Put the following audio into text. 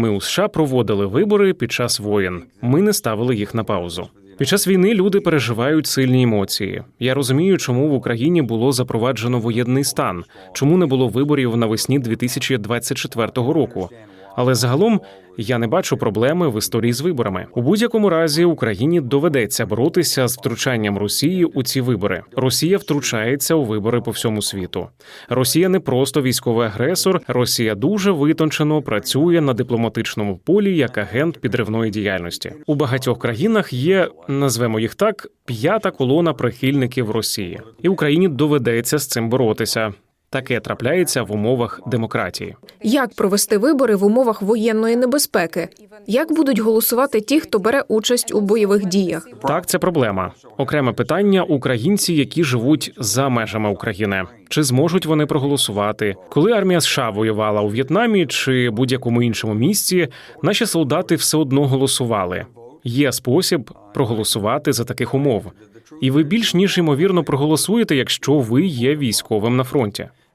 Ми у США проводили вибори під час воєн. Ми не ставили їх на паузу. Під час війни люди переживають сильні емоції. Я розумію, чому в Україні було запроваджено воєнний стан, чому не було виборів навесні 2024 року. Але загалом я не бачу проблеми в історії з виборами. У будь-якому разі Україні доведеться боротися з втручанням Росії у ці вибори. Росія втручається у вибори по всьому світу. Росія не просто військовий агресор. Росія дуже витончено працює на дипломатичному полі як агент підривної діяльності. У багатьох країнах є, назвемо їх так, п'ята колона прихильників Росії, і Україні доведеться з цим боротися. Таке трапляється в умовах демократії. Як провести вибори в умовах воєнної небезпеки? Як будуть голосувати ті, хто бере участь у бойових діях? Так, це проблема. Окреме питання: українці, які живуть за межами України. Чи зможуть вони проголосувати? Коли армія США воювала у В'єтнамі чи будь-якому іншому місці, наші солдати все одно голосували. Є спосіб проголосувати за таких умов, і ви більш ніж ймовірно проголосуєте, якщо ви є військовим на фронті.